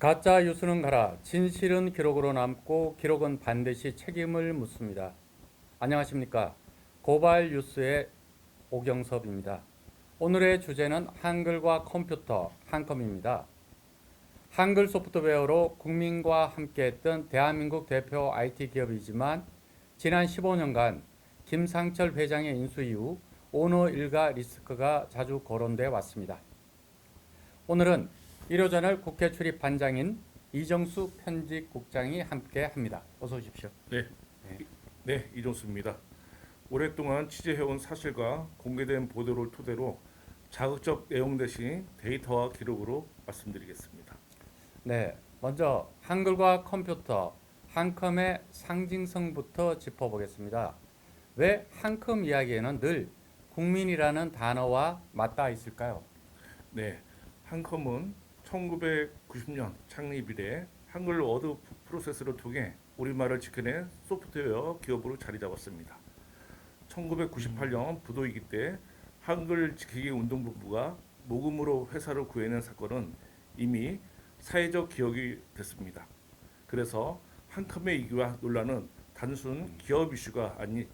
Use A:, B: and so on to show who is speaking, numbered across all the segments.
A: 가짜 뉴스는 가라. 진실은 기록으로 남고 기록은 반드시 책임을 묻습니다. 안녕하십니까? 고발 뉴스의 오경섭입니다. 오늘의 주제는 한글과 컴퓨터 한컴입니다. 한글 소프트웨어로 국민과 함께했던 대한민국 대표 IT 기업이지만 지난 15년간 김상철 회장의 인수 이후 오너 일가 리스크가 자주 거론돼 왔습니다. 오늘은 1호전을 국회 출입 반장인 이정수 편집국장이 함께합니다. 어서 오십시오.
B: 네, 네 이종수입니다. 오랫동안 취재해온 사실과 공개된 보도를 토대로 자극적 내용 대신 데이터와 기록으로 말씀드리겠습니다.
A: 네, 먼저 한글과 컴퓨터 한컴의 상징성부터 짚어보겠습니다. 왜 한컴 이야기에는 늘 국민이라는 단어와 맞닿아 있을까요?
B: 네, 한컴은 1990년 창립 이래 한글 워드 프로세스를 통해 우리말을 지켜낸 소프트웨어 기업으로 자리 잡았습니다. 1998년 부도위기 때 한글 지키기 운동본부가 모금으로 회사를 구해낸 사건은 이미 사회적 기억이 됐습니다. 그래서 한컴의 이기와 논란은 단순 기업 이슈가 아닌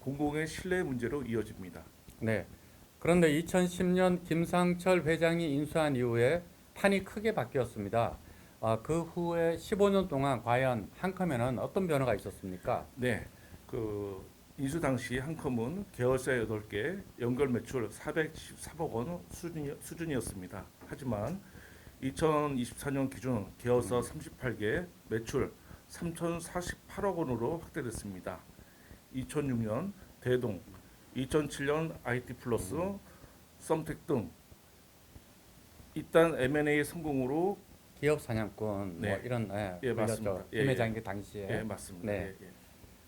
B: 공공의 신뢰 문제로 이어집니다.
A: 네. 그런데 2010년 김상철 회장이 인수한 이후에 판이 크게 바뀌었습니다. 아, 그 후에 15년 동안 과연 한컴에는 어떤 변화가 있었습니까?
B: 네, 그 인수 당시 한컴은 계열사 8개, 연결 매출 413억 원 수준이, 수준이었습니다. 하지만 2024년 기준 계열사 38개, 매출 3,048억 원으로 확대됐습니다. 2006년 대동, 2007년 IT 플러스, 썸텍 등 일단 M&A 성공으로
A: 기업 사냥꾼
B: 네.
A: 뭐 이런 예,
B: 예,
A: 불렸죠.
B: 맞습니다. 예,
A: 김
B: 예.
A: 회장이 그 당시에.
B: 예, 맞습니다.
A: 네.
B: 예, 예.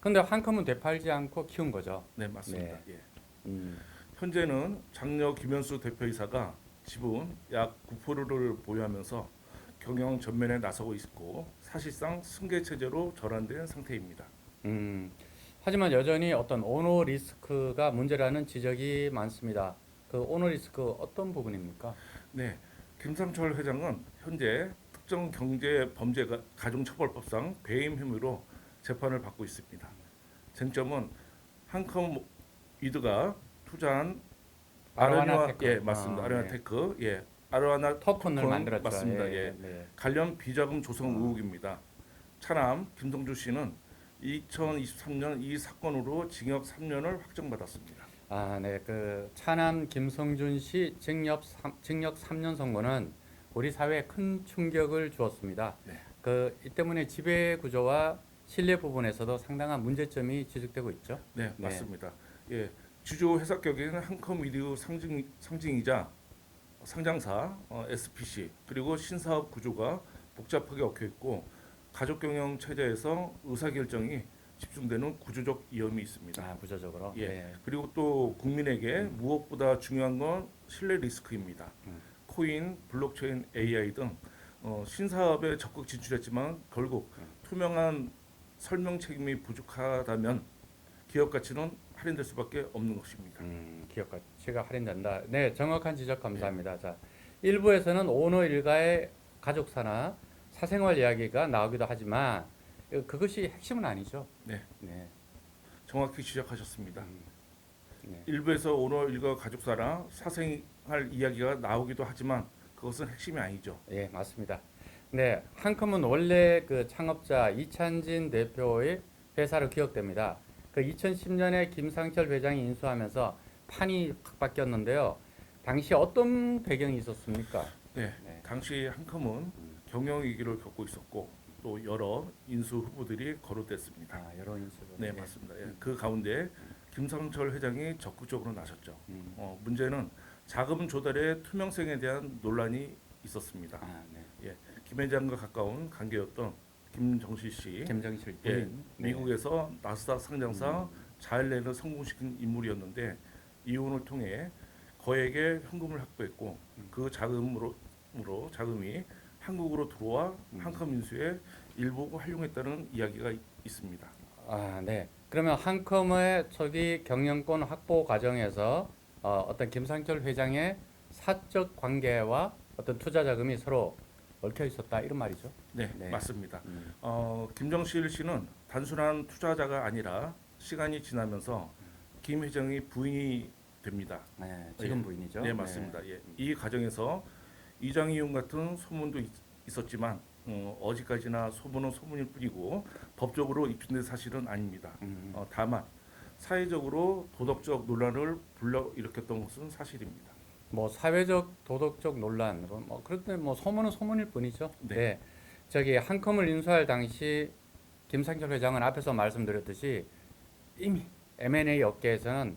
A: 근데 한 컴은 되팔지 않고 키운 거죠.
B: 네, 맞습니다. 예.
A: 음.
B: 현재는 장녀 김현수 대표이사가 지분 약 9%를 보유하면서 경영 전면에 나서고 있고 사실상 승계 체제로 전환된 상태입니다.
A: 음, 하지만 여전히 어떤 오너 리스크가 문제라는 지적이 많습니다. 그 오너 리스크 어떤 부분입니까?
B: 네, 김상철 회장은 현재 특정 경제 범죄 가- 가중처벌법상 배임 혐의로 재판을 받고 있습니다. 쟁점은 한컴 위드가 투자한 아르니아
A: 테크.
B: 예 맞습니다.
A: 아,
B: 아르니아
A: 네.
B: 테크 예
A: 토큰을
B: 토큰
A: 만들었죠.
B: 맞습니다. 예.
A: 네.
B: 관련 비자금 조성 의혹입니다. 차남 김성주 씨는 2023년 이 사건으로 징역 3년을 확정받았습니다.
A: 아, 네. 그 차남 김성준 씨 징역 3, 징역 3년 선고는 우리 사회에 큰 충격을 주었습니다.
B: 네.
A: 그 이 때문에 지배 구조와 신뢰 부분에서도 상당한 문제점이 지적되고 있죠.
B: 네,
A: 네.
B: 맞습니다. 예, 주조 회사격인 한컴 미디어 상징 상징이자 상장사 어, SPC 그리고 신사업 구조가 복잡하게 얽혀 있고 가족 경영 체제에서 의사 결정이 집중되는 구조적 위험이 있습니다.
A: 아, 구조적으로.
B: 예.
A: 네.
B: 그리고 또 국민에게 무엇보다 중요한 건 신뢰 리스크입니다.
A: 음.
B: 코인, 블록체인, AI 등 어, 신사업에 적극 진출했지만 결국
A: 음.
B: 투명한 설명 책임이 부족하다면 기업 가치는 할인될 수밖에 없는 것입니다.
A: 음, 기업 가치가 할인된다. 네, 정확한 지적 감사합니다. 자, 일부에서는 오너 일가의 가족사나 사생활 이야기가 나오기도 하지만 어, 그것이 핵심은 아니죠.
B: 네,
A: 네.
B: 정확히 지적하셨습니다.
A: 음, 네.
B: 일부에서 오너 일가 가족사랑 사생활 이야기가 나오기도 하지만 그것은 핵심이 아니죠.
A: 예, 맞습니다. 네, 한컴은 원래 그 창업자 이찬진 대표의 회사로 기억됩니다. 그 2010년에 김상철 회장이 인수하면서 판이 확 바뀌었는데요. 당시 어떤 배경이 있었습니까?
B: 네,
A: 네.
B: 당시 한컴은 경영 위기를 겪고 있었고 또 여러 인수 후보들이 거론됐습니다.
A: 아, 여러 인수로.
B: 네, 맞습니다. 예, 그 가운데 김상철 회장이 적극적으로 나섰죠.
A: 음.
B: 어, 문제는 자금 조달의 투명성에 대한 논란이 있었습니다.
A: 아, 네.
B: 김 회장과 가까운 관계였던 김정실 씨,
A: 김정실
B: 예.
A: 네.
B: 미국에서 나스닥 상장사
A: 음.
B: 자일렌을 성공시킨 인물이었는데 이혼을 통해 거액의 현금을 확보했고
A: 음.
B: 그 자금으로 으로 자금이 한국으로 들어와
A: 음.
B: 한컴 인수에 일부 활용했다는 이야기가 있- 있습니다.
A: 아, 네. 그러면 한컴의 초기 경영권 확보 과정에서 어, 어떤 김상철 회장의 사적 관계와 어떤 투자 자금이 서로 얽혀 있었다 이런 말이죠.
B: 네,
A: 네.
B: 맞습니다.
A: 음.
B: 어, 김정실 씨는 단순한 투자자가 아니라 시간이 지나면서 김 회장의 부인이 됩니다.
A: 네, 지금
B: 예.
A: 부인이죠.
B: 네, 맞습니다. 예. 이 과정에서 이장이용 같은 소문도 있, 었지만 어, 어디까지나 소문은 소문일 뿐이고 법적으로 입증된 사실은 아닙니다.
A: 음.
B: 어, 다만 사회적으로 도덕적 논란을 불러 일으켰던 것은 사실입니다.
A: 뭐 사회적 도덕적 논란 뭐, 뭐 그런데 뭐 소문은 소문일 뿐이죠.
B: 네.
A: 네. 저기 한컴을 인수할 당시 김상철 회장은 앞에서 말씀드렸듯이 이미 M&A 업계에서는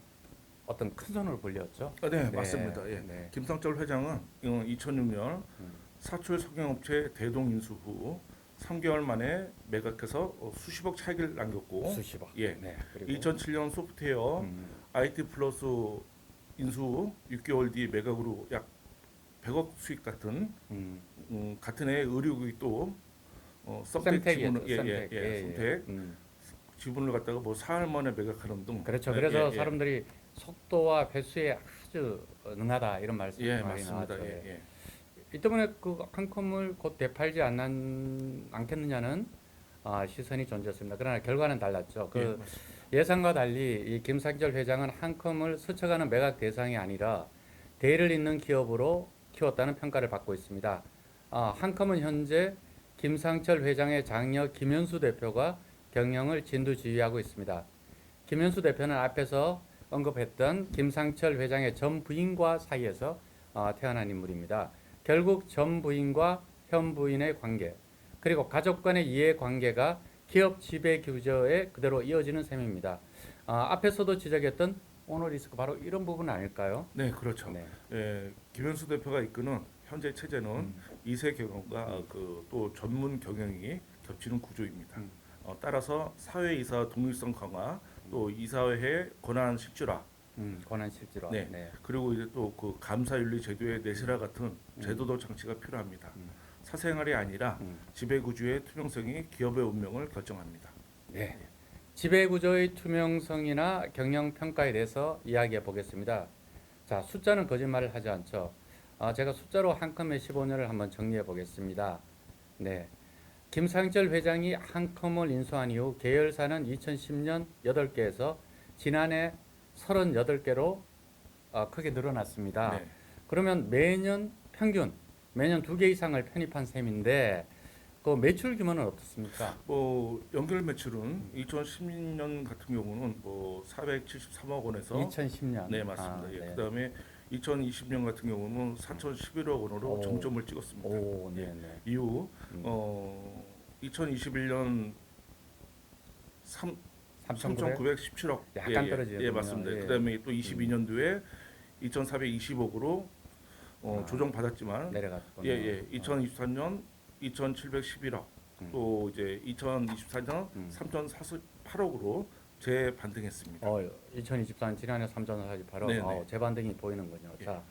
A: 어떤 큰 손을 불렸죠.
B: 아, 네,
A: 네,
B: 맞습니다. 예.
A: 네.
B: 김상철 회장은 2006년
A: 음.
B: 사출 석영업체 대동 인수 후 3개월 만에 매각해서 어, 수십억 차익을 남겼고
A: 수십억.
B: 예.
A: 네. 그리고
B: 2007년 소프트웨어
A: 음,
B: IT 플러스 인수 후 6개월 뒤 매각으로 약 100억 수익 같은
A: 음.
B: 음, 같은 해 의료국이 또 어, 썸텍. 지분을 예, 예,
A: sem텍.
B: 예, 썸텍
A: 음.
B: 지분을 갖다가 뭐 사흘 만에 매각하는 등
A: 그렇죠.
B: 예,
A: 그래서
B: 예, 예.
A: 사람들이 속도와 배수에 아주 능하다 이런 말씀
B: 예,
A: 많이
B: 맞습니다.
A: 나왔죠.
B: 예, 예.
A: 이 때문에 그 한 컴을 곧 되팔지 않는, 않겠느냐는 아, 시선이 존재했습니다. 그러나 결과는 달랐죠.
B: 예,
A: 그
B: 맞습니다.
A: 예상과 달리 이 김상철 회장은 한 컴을 스쳐가는 매각 대상이 아니라 대를 잇는 기업으로 키웠다는 평가를 받고 있습니다. 아, 한 컴은 현재 김상철 회장의 장녀 김현수 대표가 경영을 진두지휘하고 있습니다. 김현수 대표는 앞에서 언급했던 김상철 회장의 전 부인과 사이에서 아, 태어난 인물입니다. 결국 전 부인과 현 부인의 관계 그리고 가족 간의 이해 관계가 기업 지배 규제에 그대로 이어지는 셈입니다. 아, 앞에서도 지적했던 오너 리스크 바로 이런 부분 아닐까요?
B: 네, 그렇죠.
A: 네.
B: 예, 김현수 대표가 이끄는 현재 체제는
A: 음.
B: 이세 경영과 그또 전문 경영이 겹치는 구조입니다.
A: 음.
B: 어, 따라서 사회 이사 독립성 강화, 또 이사회 권한 실질화,
A: 음, 권한 실질화.
B: 네.
A: 네.
B: 그리고 이제 또 그 감사윤리 제도의 내실화 같은 제도적 장치가 필요합니다.
A: 음.
B: 사생활이 아니라
A: 음.
B: 지배 구조의 투명성이 기업의 운명을 결정합니다.
A: 네. 지배 구조의 투명성이나 경영 평가에 대해서 이야기해 보겠습니다. 자, 숫자는 거짓말을 하지 않죠. 아, 제가 숫자로 한컴의 15년을 한번 정리해 보겠습니다. 네. 김상철 회장이 한컴을 인수한 이후 계열사는 2010년 8개에서 지난해 38개로 어, 크게 늘어났습니다.
B: 네.
A: 그러면 매년 평균 매년 두 개 이상을 편입한 셈인데 그 매출 규모는 어떻습니까?
B: 뭐 연결 매출은 2010년 같은 경우는 뭐 473억 원에서
A: 2010년.
B: 네 맞습니다.
A: 아,
B: 예.
A: 네.
B: 그다음에 2020년 같은 경우는 4,011억 원으로
A: 오.
B: 정점을 찍었습니다.
A: 오,
B: 예.
A: 네, 네.
B: 이후
A: 음.
B: 어 2021년 3
A: 3,900.
B: 3,917억
A: 약간
B: 예,
A: 떨어지거든요.
B: 예, 맞습니다.
A: 예.
B: 그다음에 또 22년도에 2,420억으로 어,
A: 아.
B: 조정 받았지만
A: 내려갔군요.
B: 예, 예. 2023년 2,711억
A: 음.
B: 또 이제 2024년
A: 음.
B: 3,048억으로 재반등했습니다.
A: 어, 2024년 지난해 3,048억.
B: 네, 네.
A: 어, 재반등이 보이는군요.
B: 예.
A: 자,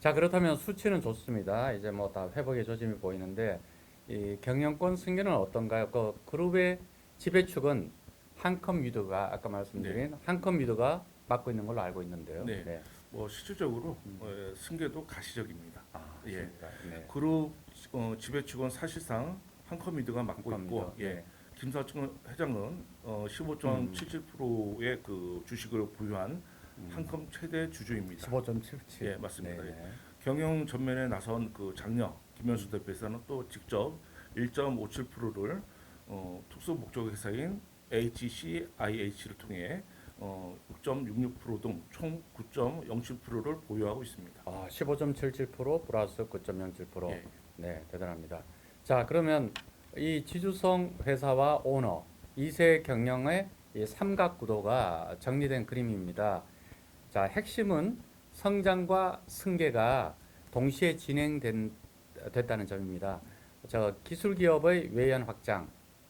A: 자 그렇다면 수치는 좋습니다. 이제 뭐 다 회복의 조짐이 보이는데 이 경영권 승계는 어떤가요? 그 그룹의 지배축은 한컴 미드가 아까 말씀드린 한컴 미드가 맡고 있는 걸로 알고 있는데요.
B: 네. 뭐 실질적으로
A: 음.
B: 어, 승계도 가시적입니다.
A: 아,
B: 예.
A: 네.
B: 그룹 어, 지배축은 사실상 한컴미드가 맡고
A: 한컴
B: 있고. 예.
A: 네.
B: 김사춘 회장은 어, 15.77%의 그 주식을 보유한
A: 음.
B: 한컴 최대 주주입니다.
A: 15.77.
B: 예, 맞습니다.
A: 네, 네.
B: 경영 전면에 나선 그 장녀 김현수 대표에서는 또 직접 1.57%를 어, 특수 목적 회사인 HCIH를 통해 어, 6.66%등 총 9.07%를 보유하고 있습니다.
A: 아, 15.77% 플러스 9.07%.
B: 예.
A: 네, 대단합니다. 자, 그러면 이 지주성 회사와 오너 이세 경영의 이 삼각 구도가 정리된 그림입니다. 자, 핵심은 성장과 승계가 동시에 진행된 됐다는 점입니다. 저 기술 기업의 외연 확장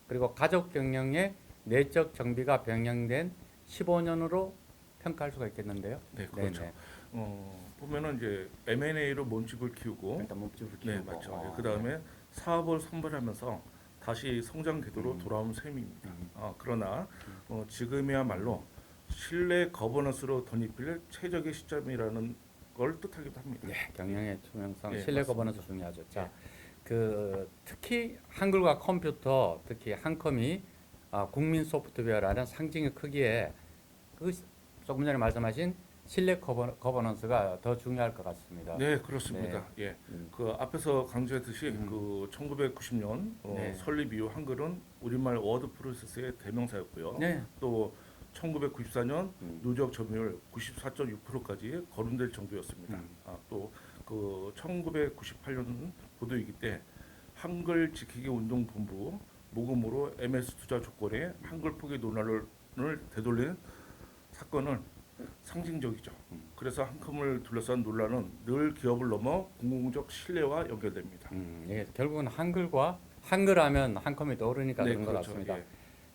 A: 그리고 가족 경영의 내적 정비가 병행된 15년으로 평가할 수가 있겠는데요.
B: 네, 그렇죠.
A: 네네.
B: 어, 보면은 이제 M&A로 몸집을 키우고
A: 일단 몸집을
B: 네,
A: 키우고.
B: 맞죠.
A: 어,
B: 그 다음에 사업을 선별하면서 다시 성장 궤도로
A: 음.
B: 돌아온 셈입니다.
A: 음.
B: 어, 그러나 어, 지금이야말로 신뢰 거버넌스로 덧입힐 최적의 시점이라는 걸 뜻하기도 합니다.
A: 네, 경영의 투명성,
B: 예,
A: 신뢰
B: 맞습니다.
A: 거버넌스 중요하죠. 자, 그 특히 한글과 컴퓨터, 특히 한컴이 아, 국민 소프트웨어라는 상징의 크기에 그 조금 전에 말씀하신 신뢰 거버, 거버넌스가 더 중요할 것 같습니다.
B: 네, 그렇습니다. 예.
A: 음.
B: 그 앞에서 강조했듯이
A: 음.
B: 그 1990년 어,
A: 네.
B: 설립 이후 한글은 우리말 워드 프로세스의 대명사였고요.
A: 네.
B: 또 1994년
A: 음.
B: 누적 점유율 94.6%까지 거론될 정도였습니다.
A: 음.
B: 아, 또그 1998년 보도이기 때 한글 지키기 운동 본부 모금으로 MS 투자 조건에 한글 포기 논란을 되돌린 사건은 상징적이죠.
A: 음.
B: 그래서 한 컴을 둘러싼 논란은 늘 기업을 넘어 공공적 신뢰와 연결됩니다.
A: 음, 예, 결국은 한글과 한글하면 한 컴이 떠오르니까 그런 것
B: 그렇죠.
A: 같습니다.
B: 예.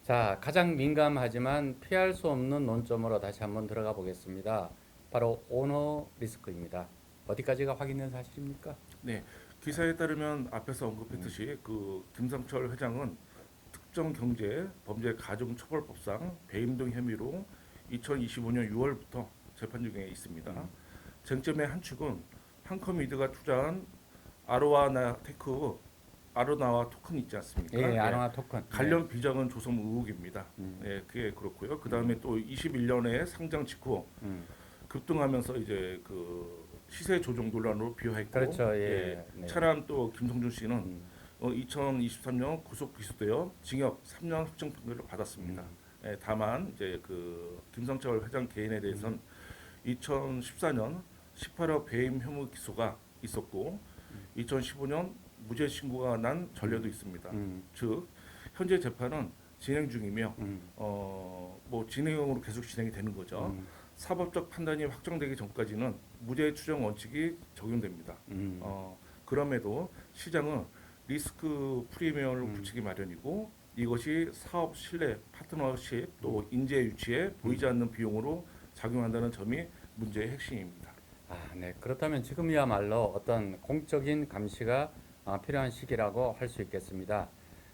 A: 자, 가장 민감하지만 피할 수 없는 논점으로 다시 한번 들어가 보겠습니다. 바로 오너 리스크입니다. 어디까지가 확인된 사실입니까?
B: 기사에 따르면 앞에서 언급했듯이
A: 음.
B: 그 김상철 회장은 특정 경제 범죄 가중 처벌법상 배임 등 혐의로 2025년 6월부터 재판 중에 있습니다.
A: 음.
B: 쟁점의 한 축은 한컴미드가 투자한 아로아나 테크 아로나와 토큰 있지 않습니까?
A: 예,
B: 예.
A: 아로나 토큰.
B: 관련 비자금 조성 의혹입니다.
A: 음.
B: 예, 그게 그렇고요. 그 다음에 또 21년에 상장 직후
A: 네. 음.
B: 급등하면서 이제 그 시세 조정 논란으로 비화했고,
A: 그렇죠. 예. 네.
B: 차람 또 김성준 씨는
A: 음.
B: 어, 2023년 구속 기소되어 징역 3년 확정 판결을 받았습니다.
A: 음.
B: 예, 다만 이제 그 김상철 회장 개인에 대해서는
A: 음.
B: 2014년 18억 배임 혐의 기소가 있었고 2015년 무죄 신고가 난 전례도 있습니다.
A: 음.
B: 즉 현재 재판은 진행 중이며
A: 음.
B: 어뭐 진행형으로 계속 진행이 되는 거죠.
A: 음.
B: 사법적 판단이 확정되기 전까지는 무죄 추정 원칙이 적용됩니다.
A: 음.
B: 어, 그럼에도 시장은 리스크 프리미엄을
A: 음.
B: 붙이기 마련이고 이것이 사업 신뢰, 파트너십 또 인재 유치에 보이지
A: 음.
B: 않는 비용으로 작용한다는 점이 문제의 핵심입니다.
A: 아, 네. 그렇다면 지금이야말로 어떤 공적인 감시가 아, 필요한 시기라고 할 수 있겠습니다.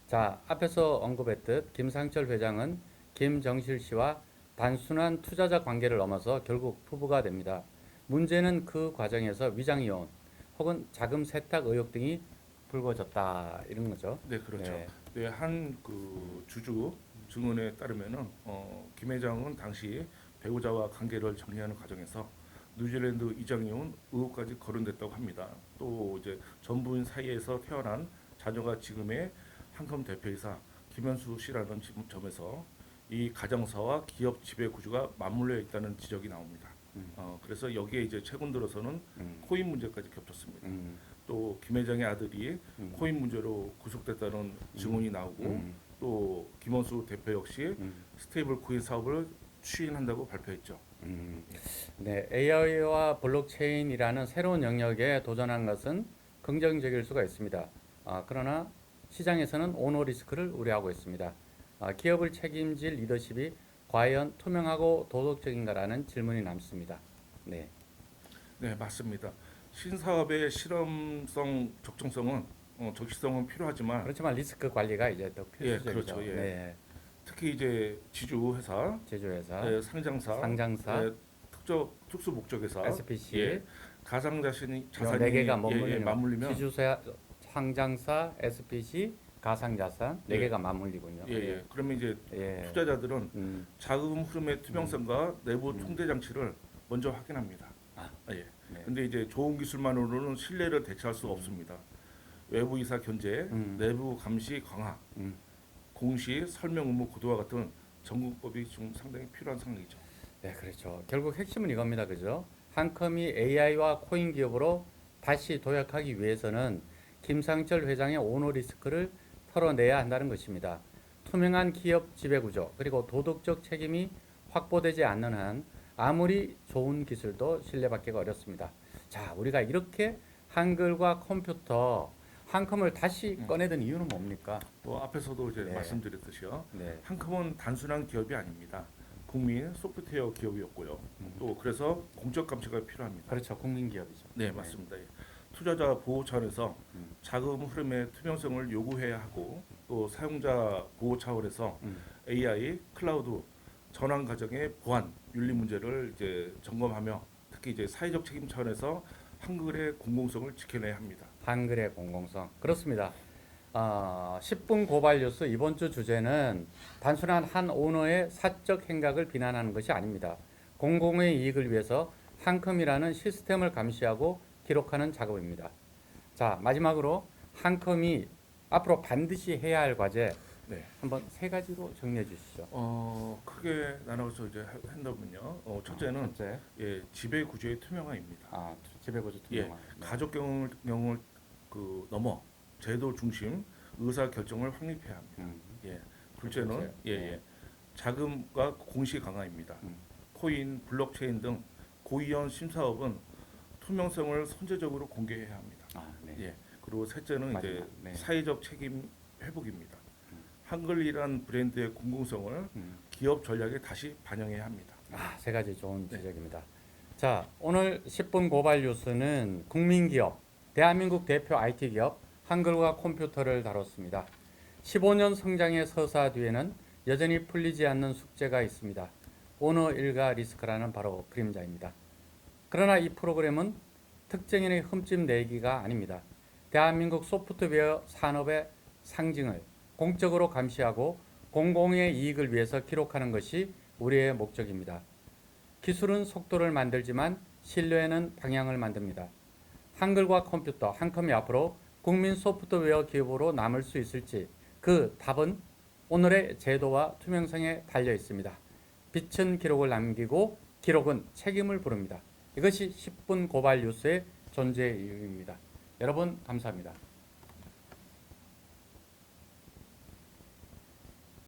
A: 자, 앞에서 언급했듯 김상철 회장은 김정실 씨와 단순한 투자자 관계를 넘어서 결국 부부가 됩니다. 문제는 그 과정에서 위장이혼 혹은 자금 세탁 의혹 등이 불거졌다 이런 거죠.
B: 네, 그렇죠.
A: 네.
B: 네, 한그 주주 증언에 따르면은 어, 김 회장은 당시 배우자와 관계를 정리하는 과정에서 뉴질랜드 이장이온 의혹까지 거론됐다고 합니다. 또 이제 전부인 사이에서 태어난 자녀가 지금의 한컴 대표이사 김현수 씨라는 지- 점에서 이 가정사와 기업 지배 구조가 맞물려 있다는 지적이 나옵니다.
A: 음.
B: 어, 그래서 여기에 이제 최근 들어서는
A: 음.
B: 코인 문제까지 겹쳤습니다.
A: 음.
B: 또김 회장의 아들이
A: 음.
B: 코인 문제로 구속됐다는 증언이 나오고
A: 음.
B: 또 김원수 대표 역시
A: 음.
B: 스테이블 코인 사업을 추진한다고 발표했죠.
A: 음, 네, AI와 블록체인이라는 새로운 영역에 도전한 것은 긍정적일 수가 있습니다. 아, 그러나 시장에서는 오너 리스크를 우려하고 있습니다. 아, 기업을 책임질 리더십이 과연 투명하고 도덕적인가라는 질문이 남습니다. 네,
B: 네, 맞습니다. 신사업의 실험성 적정성은 어, 적시성은 필요하지만
A: 그렇지만 리스크 관리가 이제 더
B: 예,
A: 필수적이죠.
B: 그렇죠, 예.
A: 네,
B: 특히 이제 지주 회사,
A: 제조 회사,
B: 네, 상장사,
A: 상장사,
B: 네, 특정 특수 목적 회사,
A: SPC,
B: 예, 가상 자신이 자산이
A: 네 개가
B: 예,
A: 맞물리면,
B: 예, 맞물리면
A: 지주사, 상장사, SPC, 가상자산 네
B: 예.
A: 개가 맞물리군요.
B: 예, 예. 그러면 이제
A: 예.
B: 투자자들은
A: 음,
B: 자금 흐름의 투명성과 내부
A: 음.
B: 통제 장치를 먼저 확인합니다.
A: 아.
B: 예.
A: 네.
B: 근데 이제 좋은 기술만으로는 신뢰를 대체할 수 없습니다. 외부 이사 견제,
A: 음.
B: 내부 감시 강화,
A: 음.
B: 공시 설명 의무 고도화 같은 전공법이 좀 상당히 필요한 상황이죠.
A: 네, 그렇죠. 결국 핵심은 이겁니다. 그죠? 한컴이 AI와 코인 기업으로 다시 도약하기 위해서는 김상철 회장의 오너 리스크를 털어내야 한다는 것입니다. 투명한 기업 지배 구조 그리고 도덕적 책임이 확보되지 않는 한 아무리 좋은 기술도 신뢰받기가 어렵습니다. 자, 우리가 이렇게 한글과 컴퓨터 한컴을 다시
B: 음.
A: 꺼내던 이유는 뭡니까?
B: 또 앞에서도 이제
A: 네.
B: 말씀드렸듯이요.
A: 네.
B: 한컴은 단순한 기업이 아닙니다. 국민 소프트웨어 기업이었고요.
A: 음.
B: 또 그래서 공적 감시가 필요합니다.
A: 그렇죠. 국민 기업이죠.
B: 네, 맞습니다. 예. 투자자 보호 차원에서
A: 음.
B: 자금 흐름의 투명성을 요구해야 하고 또 사용자 보호 차원에서
A: 음.
B: AI, 클라우드 전환 과정의 보안, 윤리 문제를 이제 점검하며 특히 이제 사회적 책임 차원에서 한글의 공공성을 지켜내야 합니다.
A: 한글의 공공성 그렇습니다. 어, 10분 고발 뉴스 이번 주 주제는 단순한 한 오너의 사적 행각을 비난하는 것이 아닙니다. 공공의 이익을 위해서 한컴이라는 시스템을 감시하고 기록하는 작업입니다. 자 마지막으로 한컴이 앞으로 반드시 해야 할 과제
B: 네.
A: 한번 세 가지로 정리해 주시죠.
B: 어 크게 나눠서 이제 하- 한다면요. 어, 첫째는
A: 첫째,
B: 예, 지배 구조의 투명화입니다.
A: 아 지배구조
B: 예,
A: 투명화. 네.
B: 가족 경영을, 경영을 그 넘어 제도 중심 의사 결정을 확립해야 합니다.
A: 음,
B: 예, 둘째는
A: 둘째,
B: 예,
A: 네.
B: 예, 자금과 공시 강화입니다.
A: 음.
B: 코인, 블록체인 등 고위험 심사업은 투명성을 선제적으로 공개해야 합니다.
A: 아, 네.
B: 예, 그리고 셋째는 이제
A: 마지막, 네.
B: 사회적 책임 회복입니다.
A: 음.
B: 한글이란 브랜드의 공공성을
A: 음.
B: 기업 전략에 다시 반영해야 합니다.
A: 아, 세 가지 좋은
B: 네.
A: 지적입니다. 자, 오늘 10분 고발 뉴스는 국민기업, 대한민국 대표 IT 기업 한글과 컴퓨터를 다뤘습니다. 15년 성장의 서사 뒤에는 여전히 풀리지 않는 숙제가 있습니다. 오너 일가 리스크라는 바로 그림자입니다. 그러나 이 프로그램은 특정인의 흠집 내기가 아닙니다. 대한민국 소프트웨어 산업의 상징을 공적으로 감시하고 공공의 이익을 위해서 기록하는 것이 우리의 목적입니다. 기술은 속도를 만들지만 신뢰는 방향을 만듭니다. 한글과 컴퓨터, 한 컴이 앞으로 국민 소프트웨어 기업으로 남을 수 있을지 그 답은 오늘의 제도와 투명성에 달려 있습니다. 빛은 기록을 남기고 기록은 책임을 부릅니다. 이것이 10분 고발 뉴스의 존재 이유입니다. 여러분 감사합니다.